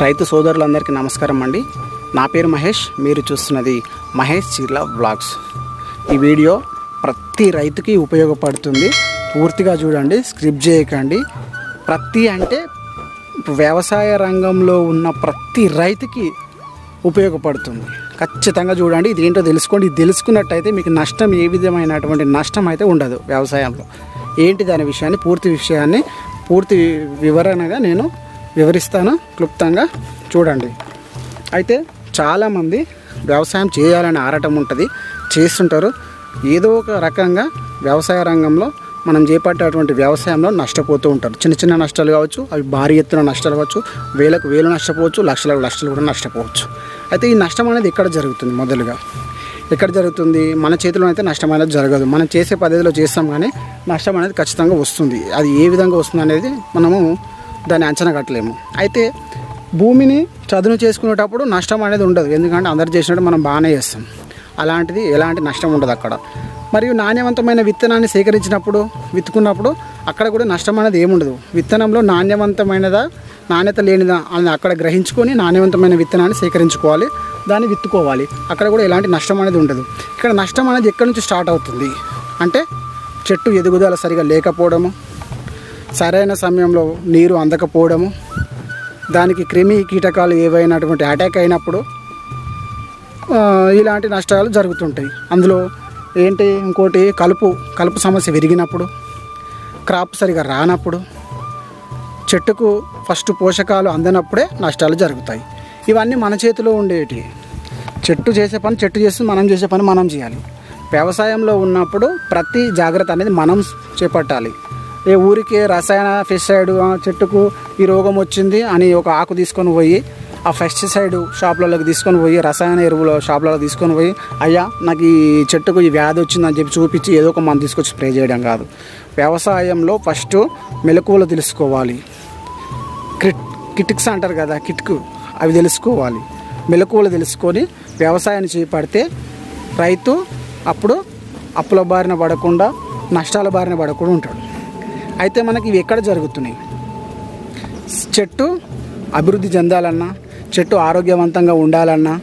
రైతు సోదరులందరికీ నమస్కారం అండి. నా పేరు మహేష్ మీరు చూస్తున్నది మహేష్ చీర్ల బ్లాగ్స్ ఈ వీడియో ప్రతి రైతుకి ఉపయోగపడుతుంది. పూర్తిగా చూడండి స్క్రిప్ట్ చేయకండి. ప్రతి అంటే వ్యవసాయ రంగంలో ఉన్న ప్రతి రైతుకి ఉపయోగపడుతుంది. ఖచ్చితంగా చూడండి ఇది ఏంటో తెలుసుకోండి. ఇది తెలుసుకున్నట్టయితే మీకు నష్టం ఏ విధమైనటువంటి నష్టం అయితే ఉండదు వ్యవసాయంలో. ఏంటి దాని విషయాన్ని పూర్తి విషయాన్ని పూర్తి వివరణగా నేను వివరిస్తాను క్లుప్తంగా. చూడండి. అయితే చాలామంది వ్యవసాయం చేయాలని ఆరటం ఉంటుంది చేస్తుంటారు. ఏదో ఒక రకంగా వ్యవసాయ రంగంలో మనం చేపట్టేటువంటి వ్యవసాయంలో నష్టపోతూ ఉంటారు. చిన్న చిన్న నష్టాలు కావచ్చు అవి భారీ ఎత్తున నష్టాలు కావచ్చు వేలకు వేలు నష్టపోవచ్చు లక్షలకు లక్షలు కూడా నష్టపోవచ్చు. అయితే ఈ నష్టం అనేది ఎక్కడ జరుగుతుంది మొదలుగా? ఎక్కడ జరుగుతుంది? మన చేతిలో అయితే నష్టం అనేది జరగదు. మనం చేసే పద్ధతిలో చేస్తాం కానీ నష్టం అనేది ఖచ్చితంగా వస్తుంది. అది ఏ విధంగా వస్తుంది అనేది మనము దాన్ని అంచనా కట్టలేము. అయితే భూమిని చదును చేసుకునేటప్పుడు నష్టం అనేది ఉండదు. ఎందుకంటే అందరు చేసినట్టు మనం బాగానే చేస్తాం. అలాంటిది ఎలాంటి నష్టం ఉండదు అక్కడ. మరియు నాణ్యవంతమైన విత్తనాన్ని సేకరించినప్పుడు విత్తుకున్నప్పుడు అక్కడ కూడా నష్టం అనేది ఏముండదు విత్తనంలో నాణ్యవంతమైనదా నాణ్యత లేనిదా అని అక్కడ గ్రహించుకొని నాణ్యవంతమైన విత్తనాన్ని సేకరించుకోవాలి. దాన్ని విత్తుకోవాలి. అక్కడ కూడా ఎలాంటి నష్టం అనేది ఉండదు. ఇక్కడ నష్టం అనేది ఎక్కడి నుంచి స్టార్ట్ అవుతుంది? అంటే చెట్టు ఎదుగుదల సరిగా లేకపోవడము సరైన సమయంలో నీరు అందకపోవడము దానికి క్రిమి కీటకాలు ఏవైనటువంటి అటాక్ అయినప్పుడు ఇలాంటి నష్టాలు జరుగుతుంటాయి. అందులో ఏంటి ఇంకోటి కలుపు కలుపు సమస్య విరిగినప్పుడు క్రాప్ సరిగా రానప్పుడు చెట్టుకు ఫస్ట్ పోషకాలు అందనప్పుడే నష్టాలు జరుగుతాయి. ఇవన్నీ మన చేతిలో ఉండేటి. చెట్టు చేసే పని చెట్టు చేస్తుంది మనం చేసే పని మనం చేయాలి. వ్యవసాయంలో ఉన్నప్పుడు ప్రతి జాగ్రత్త అనేది మనం చేపట్టాలి. ఏ ఊరికే రసాయన పెస్టిసైడ్ ఆ చెట్టుకు ఈ రోగం వచ్చింది అని ఒక ఆకు తీసుకొని పోయి ఆ పెస్టిసైడ్ షాపులలోకి తీసుకొని పోయి రసాయన ఎరువుల షాపులలో తీసుకొని పోయి అయ్యా నాకు ఈ చెట్టుకు ఈ వ్యాధి వచ్చిందని చెప్పి చూపించి ఏదో ఒక మందు తీసుకొచ్చి స్ప్రే చేయడం కాదు. వ్యవసాయంలో ఫస్ట్ మెలకువలు తెలుసుకోవాలి. క్రిట్ కిటిక్స్ అంటారు కదా కిట్కు అవి తెలుసుకోవాలి. మెలకువలు తెలుసుకొని వ్యవసాయాన్ని చేపడితే రైతు అప్పుడు అప్పుల బారిన పడకుండా నష్టాల బారిన పడకుండా ఉంటాడు. అయితే మనకి ఇవి ఎక్కడ జరుగుతున్నాయి? చెట్టు అభివృద్ధి చెందాలన్నా చెట్టు ఆరోగ్యవంతంగా ఉండాలన్నా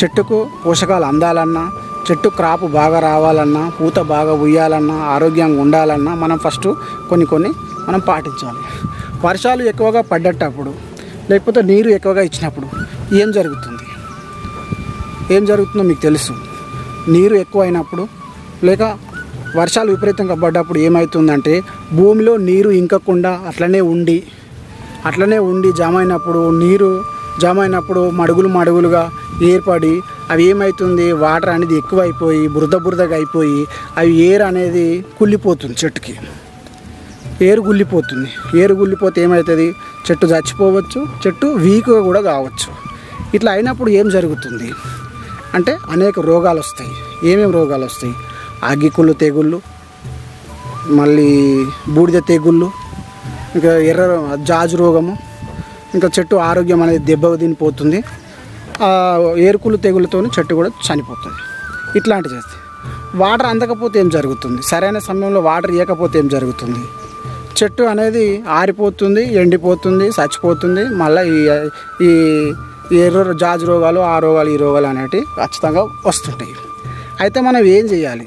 చెట్టుకు పోషకాలు అందాలన్నా చెట్టు క్రాప్ బాగా రావాలన్నా పూత బాగా ఉయ్యాలన్నా ఆరోగ్యంగా ఉండాలన్నా మనం ఫస్ట్ కొన్ని కొన్ని మనం పాటించాలి. వర్షాలు ఎక్కువగా పడ్డటప్పుడు లేకపోతే నీరు ఎక్కువగా ఇచ్చినప్పుడు ఏం జరుగుతుంది? ఏం జరుగుతుందో మీకు తెలుసు. నీరు ఎక్కువ అయినప్పుడు లేక వర్షాలు విపరీతంగా పడ్డప్పుడు ఏమవుతుందంటే భూమిలో నీరు ఇంకకుండా అట్లనే ఉండి అట్లనే ఉండి జామ అయినప్పుడు నీరు జామ అయినప్పుడు మడుగులు మడుగులుగా ఏర్పడి అవి ఏమవుతుంది వాటర్ అనేది ఎక్కువైపోయి బురద బురదగా అయిపోయి అవి ఏర్ అనేది కుళ్ళిపోతుంది చెట్టుకి. ఏరు గుల్లిపోతుంది ఏరు గుల్లిపోతే ఏమవుతుంది చెట్టు చచ్చిపోవచ్చు చెట్టు వీక్గా కూడా కావచ్చు. ఇట్లా అయినప్పుడు ఏం జరుగుతుంది? అంటే అనేక రోగాలు వస్తాయి. ఏమేమి రోగాలు వస్తాయి? అగ్గికుళ్ళు తెగుళ్ళు మళ్ళీ బూడిద తెగుళ్ళు ఇంకా ఎర్ర జాజు రోగము ఇంకా చెట్టు ఆరోగ్యం అనేది దెబ్బ తినిపోతుంది. ఆ ఏరుకులు తెగులతో చెట్టు కూడా చనిపోతుంది. ఇట్లాంటి చేస్తే. వాటర్ అందకపోతే ఏం జరుగుతుంది? సరైన సమయంలో వాటర్ ఇవ్వకపోతే ఏం జరుగుతుంది? చెట్టు అనేది ఆరిపోతుంది ఎండిపోతుంది చచ్చిపోతుంది. మళ్ళీ ఈ ఈ ఎర్ర జాజు రోగాలు ఆ రోగాలు ఈ రోగాలు అనేటివి ఖచ్చితంగా వస్తుంటాయి. అయితే మనం ఏం చేయాలి?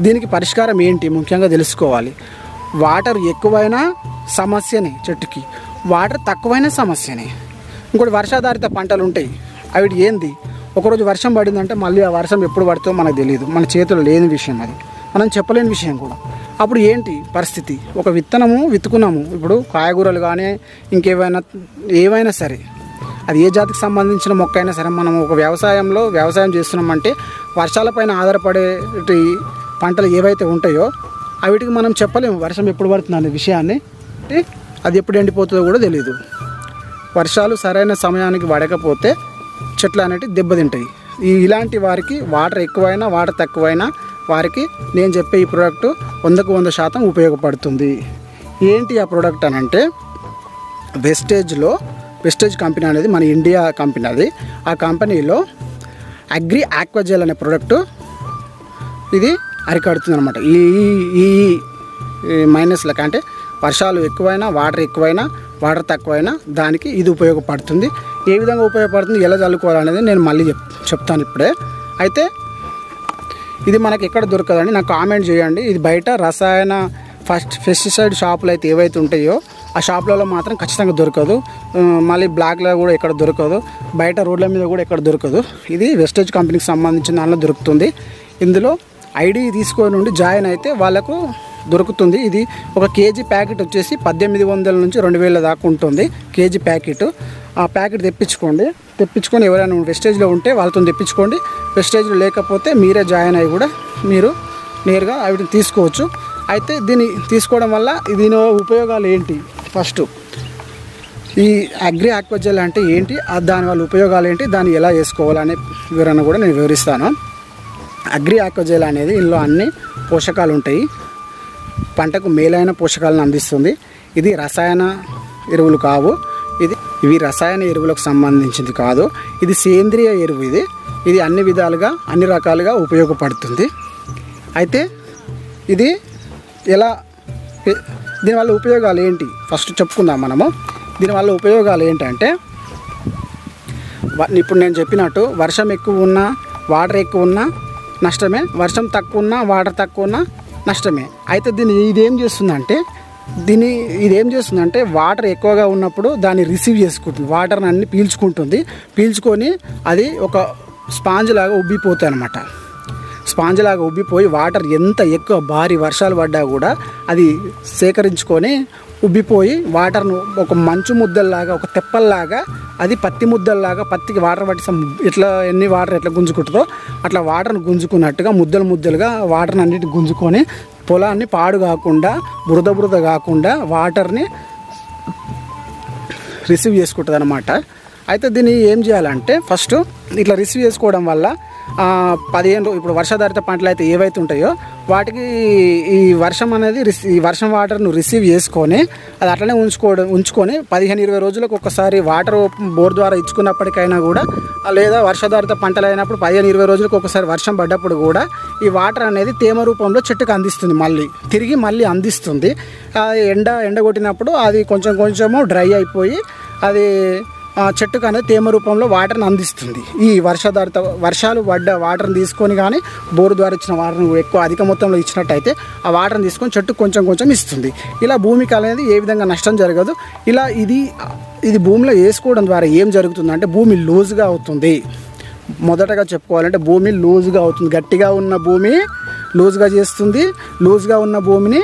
దీనికి పరిష్కారం ఏంటి ముఖ్యంగా తెలుసుకోవాలి. వాటర్ ఎక్కువైనా సమస్యనే చెట్టుకి. వాటర్ తక్కువైనా సమస్యనే. ఇంకోటి వర్షాధారిత పంటలు ఉంటాయి. అవి ఏంది? ఒకరోజు వర్షం పడిందంటే మళ్ళీ ఆ వర్షం ఎప్పుడు పడుతుందో మనకు తెలియదు మన చేతిలో లేని విషయం అది. మనం చెప్పలేని విషయం కూడా. అప్పుడు ఏంటి పరిస్థితి? ఒక విత్తనము విత్తుకున్నాము. ఇప్పుడు కాయగూరలు కానీ ఇంకేమైనా ఏవైనా సరే. అది ఏ జాతికి సంబంధించిన మొక్క అయినా సరే మనం ఒక వ్యవసాయంలో వ్యవసాయం చేస్తున్నామంటే వర్షాలపైన ఆధారపడే పంటలు ఏవైతే ఉంటాయో అవిటికి మనం చెప్పలేము వర్షం ఎప్పుడు పడుతుంది అనే విషయాన్ని. అది ఎప్పుడు ఎండిపోతుందో కూడా తెలియదు వర్షాలు సరైన సమయానికి పడకపోతే చెట్లు అనేటివి దెబ్బతింటాయి. ఈ ఇలాంటి వారికి వాటర్ ఎక్కువైనా వాటర్ తక్కువైనా వారికి నేను చెప్పే ఈ ప్రోడక్ట్ వందకు వంద శాతం ఉపయోగపడుతుంది. ఏంటి ఆ ప్రోడక్ట్ అని అంటే వెస్టేజ్లో వెస్టేజ్ కంపెనీ అనేది మన ఇండియా కంపెనీ అది. ఆ కంపెనీలో అగ్రి ఆక్వాజెల్ అనే ప్రోడక్ట్ ఇది అరికడుతుంది అనమాట ఈ ఈ- ఈ మైనస్లకు అంటే వర్షాలు ఎక్కువైనా వాటర్ ఎక్కువైనా వాటర్ తక్కువైనా దానికి ఇది ఉపయోగపడుతుంది. ఏ విధంగా ఉపయోగపడుతుంది ఎలా చల్లుకోవాలనేది నేను మళ్ళీ చెప్ చెప్తాను ఇప్పుడే. అయితే ఇది మనకి ఎక్కడ దొరకదండి? నాకు కామెంట్ చేయండి. ఇది బయట రసాయన ఫస్ట్ పెస్టిసైడ్ షాపులు అయితే ఏవైతే ఉంటాయో ఆ షాపులలో మాత్రం ఖచ్చితంగా దొరకదు. మళ్ళీ బ్లాక్లో కూడా ఎక్కడ దొరకదు. బయట రోడ్ల మీద కూడా ఎక్కడ దొరకదు. ఇది వెస్టేజ్ కంపెనీకి సంబంధించిన దానిలో దొరుకుతుంది. ఇందులో ఐడి తీసుకొని నుండి జాయిన్ అయితే వాళ్ళకు దొరుకుతుంది. ఇది ఒక కేజీ ప్యాకెట్ వచ్చేసి పద్దెనిమిది వందల నుంచి రెండు వేల దాకా ఉంటుంది. KG packet. ఆ ప్యాకెట్ తెప్పించుకోండి. తెప్పించుకొని ఎవరైనా వెస్టేజ్లో ఉంటే వాళ్ళతో తెప్పించుకోండి. వెస్టేజ్లో లేకపోతే మీరే జాయిన్ అయ్యి కూడా మీరు నేరుగా వీటిని తీసుకోవచ్చు. అయితే దీన్ని తీసుకోవడం వల్ల దీని ఉపయోగాలు ఏంటి? ఫస్ట్ ఈ అగ్రి ఆక్వజల్ అంటే ఏంటి? దాని వల్ల ఉపయోగాలు ఏంటి? దాన్ని ఎలా చేసుకోవాలనే వివరణ కూడా నేను వివరిస్తాను. అగ్రి ఆక్వజైల్ అనేది ఇందులో అన్ని పోషకాలు ఉంటాయి. పంటకు మేలైన పోషకాలను అందిస్తుంది. ఇది రసాయన ఎరువులు కావు. ఇది ఇవి రసాయన ఎరువులకు సంబంధించింది కాదు. ఇది సేంద్రియ ఎరువు ఇది. ఇది అన్ని విధాలుగా అన్ని రకాలుగా ఉపయోగపడుతుంది. అయితే ఇది ఎలా దీనివల్ల ఉపయోగాలు ఏంటి? ఫస్ట్ చెప్పుకుందాం మనము. దీనివల్ల ఉపయోగాలు ఏంటంటే ఇప్పుడు నేను చెప్పినట్టు వర్షం ఎక్కువ ఉన్నా వాటర్ ఎక్కువ ఉన్నా నష్టమే. వర్షం తక్కువ ఉన్నా వాటర్ తక్కువ ఉన్నా నష్టమే. అయితే దీన్ని ఇదేం చేస్తుందంటే దీన్ని ఇదేం చేస్తుందంటే వాటర్ ఎక్కువగా ఉన్నప్పుడు దాన్ని రిసీవ్ చేసుకుంటుంది. వాటర్ని అన్ని పీల్చుకుంటుంది. పీల్చుకొని అది ఒక స్పాంజ్ లాగా ఉబ్బిపోతాయి అనమాట స్పాంజ్ లాగా ఉబ్బిపోయి వాటర్ ఎంత ఎక్కువ భారీ వర్షాలు పడ్డా కూడా అది సేకరించుకొని ఉబ్బిపోయి వాటర్ను ఒక మంచు ముద్దల్లాగా ఒక తెప్పల్లాగా అది పత్తి ముద్దల్లాగా పత్తికి వాటర్ పట్టి ఇట్లా ఎన్ని వాటర్ ఎట్లా గుంజుకుంటుందో అట్లా వాటర్ను గుంజుకున్నట్టుగా ముద్దలు ముద్దలుగా వాటర్ని అన్నిటి గుంజుకొని పొలాన్ని పాడు కాకుండా బురద బురద కాకుండా వాటర్ని రిసీవ్ చేసుకుంటుంది అనమాట అయితే దీన్ని ఏం చేయాలంటే ఫస్ట్ ఇట్లా రిసీవ్ చేసుకోవడం వల్ల పదిహేను రోజు ఇప్పుడు వర్షాధారిత పంటలు అయితే ఏవైతే ఉంటాయో వాటికి ఈ వర్షం అనేది రిసీ ఈ వర్షం వాటర్ను రిసీవ్ చేసుకొని అది అట్లనే ఉంచుకోవడం ఉంచుకొని పదిహేను ఇరవై రోజులకు ఒకసారి వాటర్ బోర్ ద్వారా ఇచ్చుకున్నప్పటికైనా కూడా లేదా వర్షాధారిత పంటలు అయినప్పుడు పదిహేను ఇరవై రోజులకు ఒకసారి వర్షం పడ్డప్పుడు కూడా ఈ వాటర్ అనేది తేమ రూపంలో చెట్టుకు అందిస్తుంది మళ్ళీ. తిరిగి మళ్ళీ అందిస్తుంది. ఆ ఎండ ఎండ కొట్టినప్పుడు అది కొంచెం కొంచెము డ్రై అయిపోయి అది చెట్టుకు అనేది తేమ రూపంలో వాటర్ని అందిస్తుంది. ఈ వర్షాధారిత వర్షాలు పడ్డ వాటర్ని తీసుకొని కానీ బోరు ద్వారా ఇచ్చిన వాటర్ని ఎక్కువ అధిక మొత్తంలో ఇచ్చినట్టయితే ఆ వాటర్ని తీసుకొని చెట్టుకు కొంచెం కొంచెం ఇస్తుంది. ఇలా భూమికి అనేది ఏ విధంగా నష్టం జరగదు. ఇలా ఇది ఇది భూమిలో వేసుకోవడం ద్వారా ఏం జరుగుతుందంటే భూమి లూజ్గా అవుతుంది. మొదటగా చెప్పుకోవాలంటే భూమి లూజ్గా అవుతుంది. గట్టిగా ఉన్న భూమి లూజ్గా చేస్తుంది. లూజ్గా ఉన్న భూమిని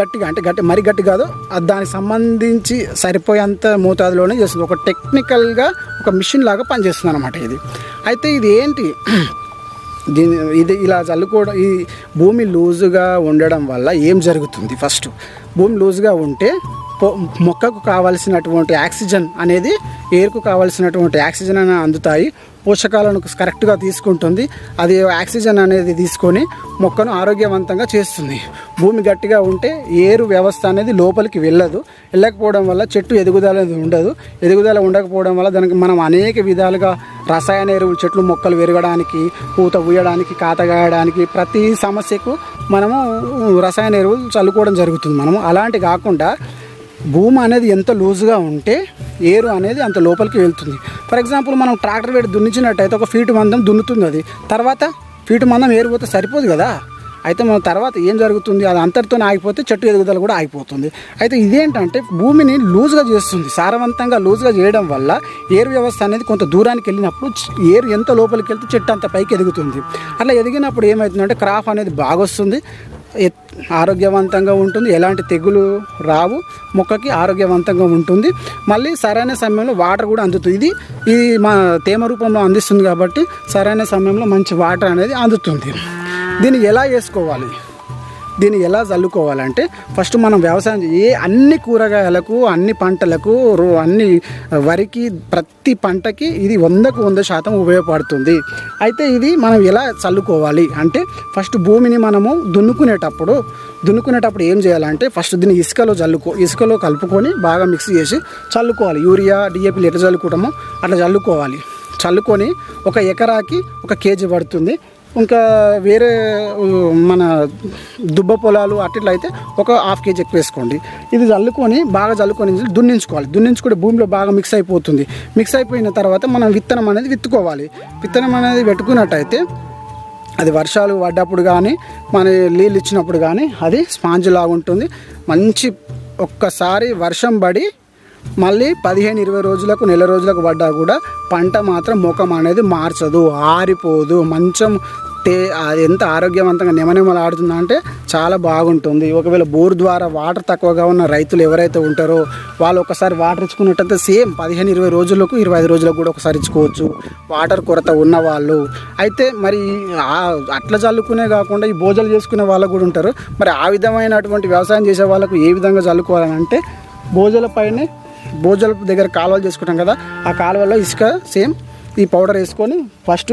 గట్టిగా అంటే గట్టి మరి గట్టి కాదు దానికి సంబంధించి సరిపోయేంత మోతాదులోనే చేస్తుంది. ఒక టెక్నికల్గా ఒక మిషన్ లాగా పనిచేస్తుంది అనమాట ఇది. అయితే ఇది ఏంటి? దీని ఇది ఇలా చల్లుకోవడం ఈ భూమి లూజుగా ఉండడం వల్ల ఏం జరుగుతుంది? ఫస్ట్ భూమి లూజుగా ఉంటే మొక్కకు కావాల్సినటువంటి ఆక్సిజన్ అనేది ఎయిర్కు కావాల్సినటువంటి ఆక్సిజన్ అని అందుతాయి. పోషకాలను కరెక్ట్గా తీసుకుంటుంది. అది ఆక్సిజన్ అనేది తీసుకొని మొక్కను ఆరోగ్యవంతంగా చేస్తుంది. భూమి గట్టిగా ఉంటే ఏరు వ్యవస్థ అనేది లోపలికి వెళ్ళదు. వెళ్ళకపోవడం వల్ల చెట్టు ఎదుగుదల ఉండదు. ఎదుగుదల ఉండకపోవడం వల్ల దానికి మనం అనేక విధాలుగా రసాయన ఎరువులు చెట్లు మొక్కలు పెరగడానికి పూత ఊయడానికి కాతగాయడానికి ప్రతి సమస్యకు మనము రసాయన ఎరువులు చల్లుకోవడం జరుగుతుంది. మనము అలాంటి కాకుండా భూమి అనేది ఎంత లూజ్గా ఉంటే ఏరు అనేది అంత లోపలికి వెళ్తుంది. ఫర్ ఎగ్జాంపుల్ మనం ట్రాక్టర్ పెట్టి దున్నించినట్టయితే ఒక ఫీటు మందం దున్నుతుంది అది. తర్వాత ఫీటు మందం ఏరిపోతే సరిపోదు కదా? అయితే మన తర్వాత ఏం జరుగుతుంది? అది అంతటితో ఆగిపోతే చెట్టు ఎదుగుదల కూడా ఆగిపోతుంది. అయితే ఇదేంటంటే భూమిని లూజ్గా చేస్తుంది. సారవంతంగా లూజ్గా చేయడం వల్ల ఏరు వ్యవస్థ అనేది కొంత దూరానికి వెళ్ళినప్పుడు ఏరు ఎంత లోపలికి వెళ్తే చెట్టు అంత పైకి ఎదుగుతుంది. అట్లా ఎదిగినప్పుడు ఏమవుతుందంటే క్రాప్ అనేది బాగా వస్తుంది ఆరోగ్యవంతంగా ఉంటుంది. ఎలాంటి తెగులు రావు. మొక్కకి ఆరోగ్యవంతంగా ఉంటుంది. మళ్ళీ సరైన సమయంలో వాటర్ కూడా అందుతుంది. ఇది ఇది మా తేమ రూపంలో అందిస్తుంది కాబట్టి సరైన సమయంలో మంచి వాటర్ అనేది అందుతుంది. దీన్ని ఎలా చేసుకోవాలి దీన్ని ఎలా చల్లుకోవాలంటే ఫస్ట్ మనం వ్యవసాయం చే- ఏ అన్ని కూరగాయలకు అన్ని పంటలకు రో- అన్ని వరికి ప్రతి పంటకి ఇది వందకు వంద శాతం ఉపయోగపడుతుంది. అయితే ఇది మనం ఎలా చల్లుకోవాలి అంటే ఫస్ట్ భూమిని మనము దున్నుకునేటప్పుడు దున్నుకునేటప్పుడు ఏం చేయాలంటే ఫస్ట్ దీన్ని ఇసుకలో చల్లుకో ఇసుకలో కలుపుకొని బాగా మిక్స్ చేసి చల్లుకోవాలి. యూరియా డిఏపీలు ఎట్లా చల్లుకోవటమో అట్లా చల్లుకోవాలి. చల్లుకొని ఒక ఎకరాకి ఒక కేజీ పడుతుంది. ఇంకా వేరే మన దుబ్బ పొలాలు అట్లా అయితే ఒక హాఫ్ కేజీ ఎక్కువ వేసుకోండి. ఇది చల్లుకొని బాగా చల్లుకొని దున్నించుకోవాలి. దున్నించుకుంటే భూమిలో బాగా మిక్స్ అయిపోతుంది. మిక్స్ అయిపోయిన తర్వాత మనం విత్తనం అనేది విత్తుకోవాలి. విత్తనం అనేది పెట్టుకున్నట్టయితే అది వర్షాలు పడ్డప్పుడు కానీ మన నీళ్ళు ఇచ్చినప్పుడు కానీ అది స్పాంజ్ లాగా ఉంటుంది. మంచి ఒక్కసారి వర్షం పడి మళ్ళీ పదిహేను ఇరవై రోజులకు నెల రోజులకు పడ్డా కూడా పంట మాత్రం ముఖం అనేది మార్చదు ఆరిపోదు. మంచం తే ఎంత ఆరోగ్యవంతంగా నెమనెమలు అంటే చాలా బాగుంటుంది. ఒకవేళ బోర్ ద్వారా వాటర్ తక్కువగా ఉన్న రైతులు ఎవరైతే ఉంటారో వాళ్ళు ఒకసారి వాటర్ ఇచ్చుకున్నట్టయితే సేమ్ పదిహేను ఇరవై రోజులకు ఇరవై ఐదు రోజులకు కూడా ఒకసారి ఇచ్చుకోవచ్చు. వాటర్ కొరత ఉన్న వాళ్ళు. అయితే మరి అట్లా చల్లుకునే కాకుండా ఈ భోజనాలు చేసుకునే వాళ్ళు కూడా ఉంటారు. మరి ఆ విధమైనటువంటి వ్యవసాయం చేసే వాళ్ళకు ఏ విధంగా చల్లుకోవాలని అంటే భోజల పైనే భోజల దగ్గర కాలువలు చేసుకుంటాం కదా ఆ కాలువలో ఇసుక సేమ్ ఈ పౌడర్ వేసుకొని ఫస్ట్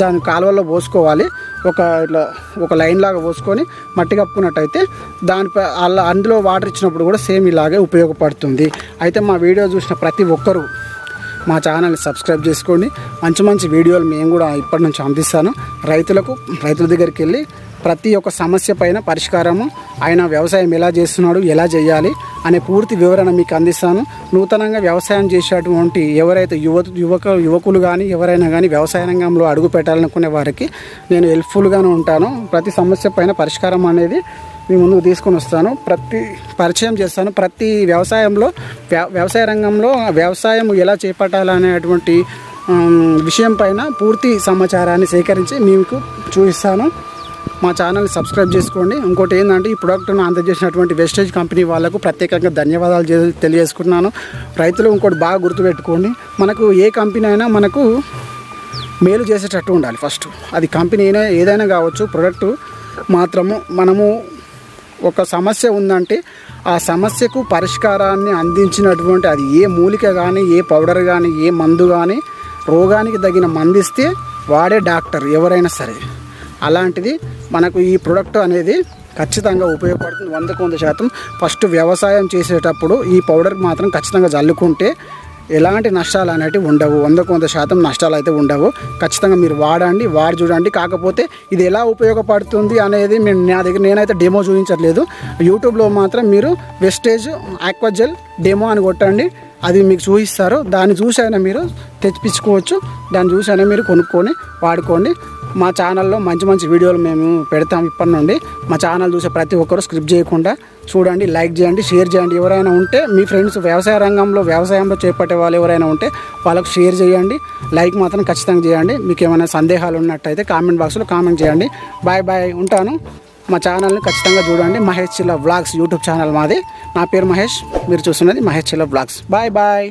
దాని కాలువలో పోసుకోవాలి. ఒక ఇట్లా ఒక లైన్ లాగా పోసుకొని మట్టి కప్పుకున్నట్టయితే దానిపై అలా అందులో వాటర్ ఇచ్చినప్పుడు కూడా సేమ్ ఇలాగే ఉపయోగపడుతుంది. అయితే మా వీడియో చూసిన ప్రతి ఒక్కరూ మా ఛానల్ని సబ్స్క్రైబ్ చేసుకోండి. మంచి మంచి వీడియోలు మేము కూడా ఇప్పటి నుంచి అందిస్తాను. రైతులకు రైతుల దగ్గరికి వెళ్ళి ప్రతి ఒక్క సమస్య పైన పరిష్కారము. ఆయన వ్యవసాయం ఎలా చేస్తున్నాడు ఎలా చేయాలి అనే పూర్తి వివరణ మీకు అందిస్తాను. నూతనంగా వ్యవసాయం చేసేటువంటి ఎవరైతే యువ యువక యువకులు కానీ ఎవరైనా కానీ వ్యవసాయ రంగంలో అడుగు పెట్టాలనుకునే వారికి నేను హెల్ప్ఫుల్గానే ఉంటాను. ప్రతి సమస్య పైన పరిష్కారం అనేది మీ ముందుకు తీసుకొని వస్తాను. ప్రతి పరిచయం చేస్తాను. ప్రతి వ్యవసాయంలో వ్య- వ్యవసాయ రంగంలో వ్యవసాయం ఎలా చేపట్టాలనేటువంటి ఉమ్, విషయం పైన పూర్తి సమాచారాన్ని సేకరించి మీకు చూపిస్తాను. మా ఛానల్ని సబ్స్క్రైబ్ చేసుకోండి. ఇంకోటి ఏంటంటే ఈ ప్రోడక్ట్ను అందజేసినటువంటి వెస్టేజ్ కంపెనీ వాళ్ళకు ప్రత్యేకంగా ధన్యవాదాలు తెలియజేసుకున్నాను తెలియజేసుకుంటున్నాను. రైతులు ఇంకోటి బాగా గుర్తుపెట్టుకోండి. మనకు ఏ కంపెనీ అయినా మనకు మేలు చేసేటట్టు ఉండాలి ఫస్ట్ అది కంపెనీ అయినా ఏదైనా కావచ్చు ప్రోడక్ట్ మాత్రము మనము ఒక సమస్య ఉందంటే ఆ సమస్యకు పరిష్కారాన్ని అందించినటువంటి అది ఏ మూలిక కానీ ఏ పౌడర్ కానీ ఏ మందు కానీ రోగానికి తగిన మందిస్తే వాడే డాక్టర్ ఎవరైనా సరే. అలాంటిది మనకు ఈ ప్రోడక్ట్ అనేది ఖచ్చితంగా ఉపయోగపడుతుంది. వందకు వంద శాతం. ఫస్ట్ వ్యవసాయం చేసేటప్పుడు ఈ పౌడర్ మాత్రం ఖచ్చితంగా చల్లుకుంటే ఎలాంటి నష్టాలు అనేటివి ఉండవు. వందకు వంద శాతం నష్టాలు అయితే ఉండవు. ఖచ్చితంగా మీరు వాడండి వాడి చూడండి. కాకపోతే ఇది ఎలా ఉపయోగపడుతుంది అనేది నేను నా దగ్గర నేనైతే డెమో చూపించట్లేదు. యూట్యూబ్లో మాత్రం మీరు వెస్టేజ్ ఆక్వాజెల్ డెమో అని కొట్టండి. అది మీకు చూపిస్తారు. దాన్ని చూసైనా మీరు తెప్పించుకోవచ్చు. దాన్ని చూసైనా మీరు కొనుక్కొని వాడుకోండి. మా ఛానల్లో మంచి మంచి వీడియోలు మేము పెడతాం ఇప్పటి నుండి. మా ఛానల్ చూసే ప్రతి ఒక్కరు స్క్రిప్ట్ చేయకుండా చూడండి లైక్ చేయండి షేర్ చేయండి. ఎవరైనా ఉంటే మీ ఫ్రెండ్స్ వ్యవసాయ రంగంలో వ్యవసాయంలో చేపట్టే వాళ్ళు ఎవరైనా ఉంటే వాళ్ళకు షేర్ చేయండి. లైక్ మాత్రం ఖచ్చితంగా చేయండి. మీకు ఏమైనా సందేహాలు ఉన్నట్టయితే కామెంట్ బాక్స్లో కామెంట్ చేయండి. బాయ్ బాయ్ ఉంటాను. మా ఛానల్ని ఖచ్చితంగా చూడండి. Mahesh Chilla blogs YouTube channel మాది. నా పేరు మహేష్. మీరు చూస్తున్నది Mahesh Chilla blogs bye bye